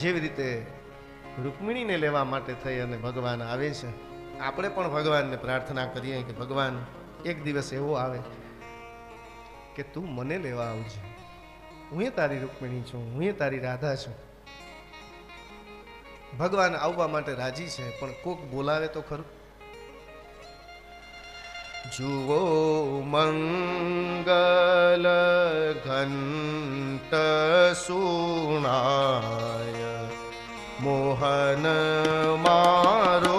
જેવી રીતે રૂકમિણીને લેવા માટે થઈ અને ભગવાન આવે છે, આપણે પણ ભગવાનને પ્રાર્થના કરીએ કે ભગવાન, એક દિવસ એવો આવે કે તું મને લેવા આવજે. હું એ તારી રૂકમિણી છું, હું એ તારી રાધા છું. ભગવાન આવવા માટે રાજી છે, પણ કોક બોલાવે તો ખરું? जुवो मङ्गलघन्त मोहन मार्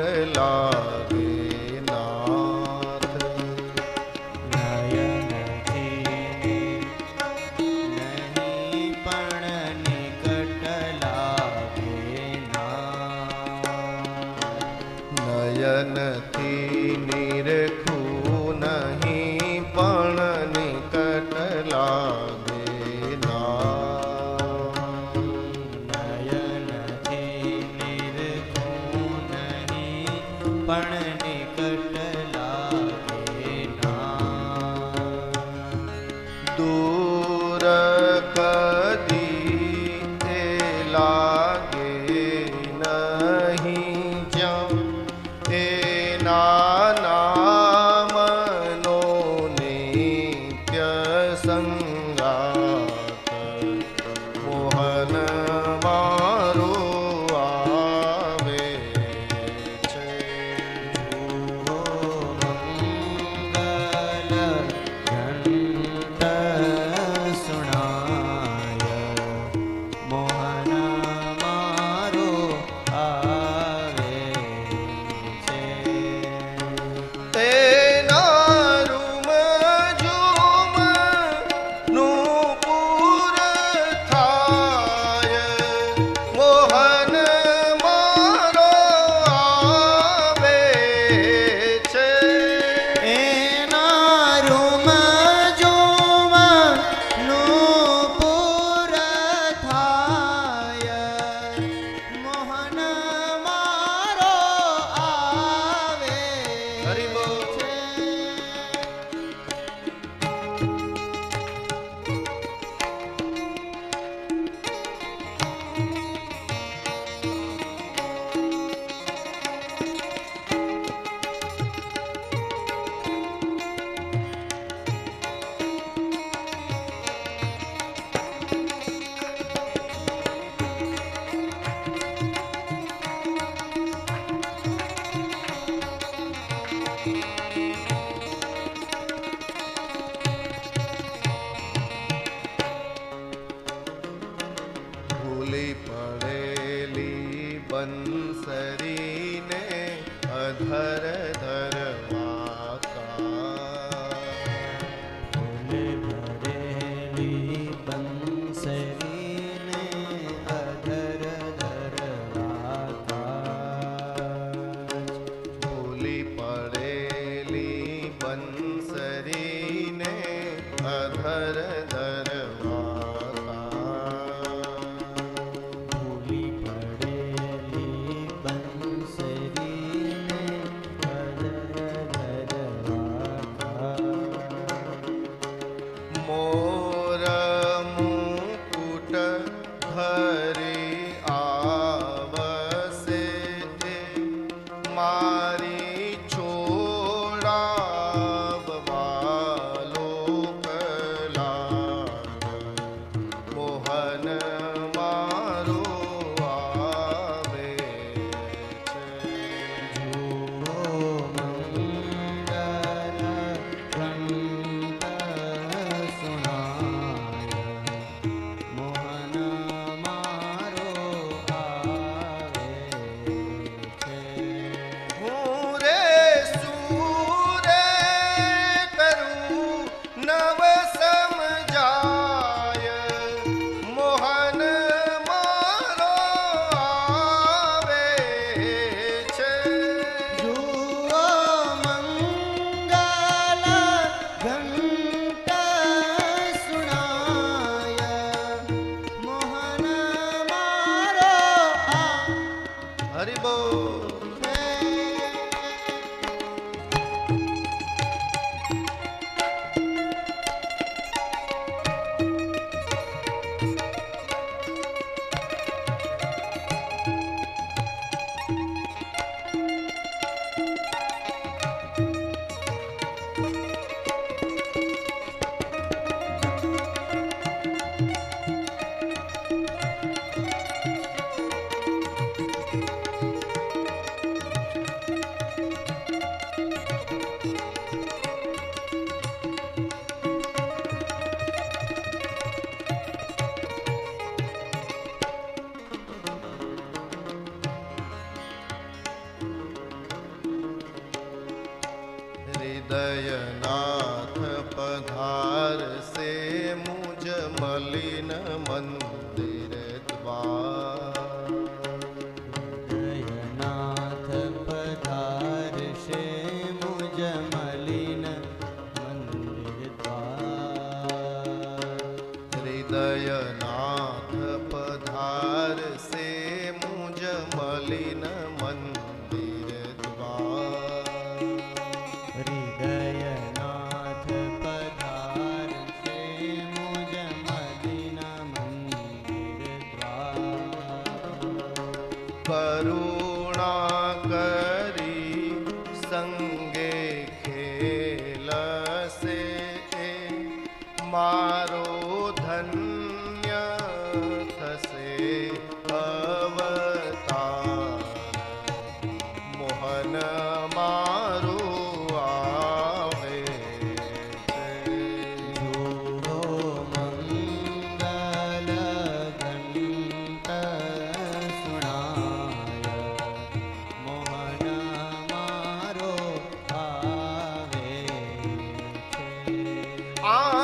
ਲਾਗ do संसर Haribol. मलिन मंदिर द्वार। Ah.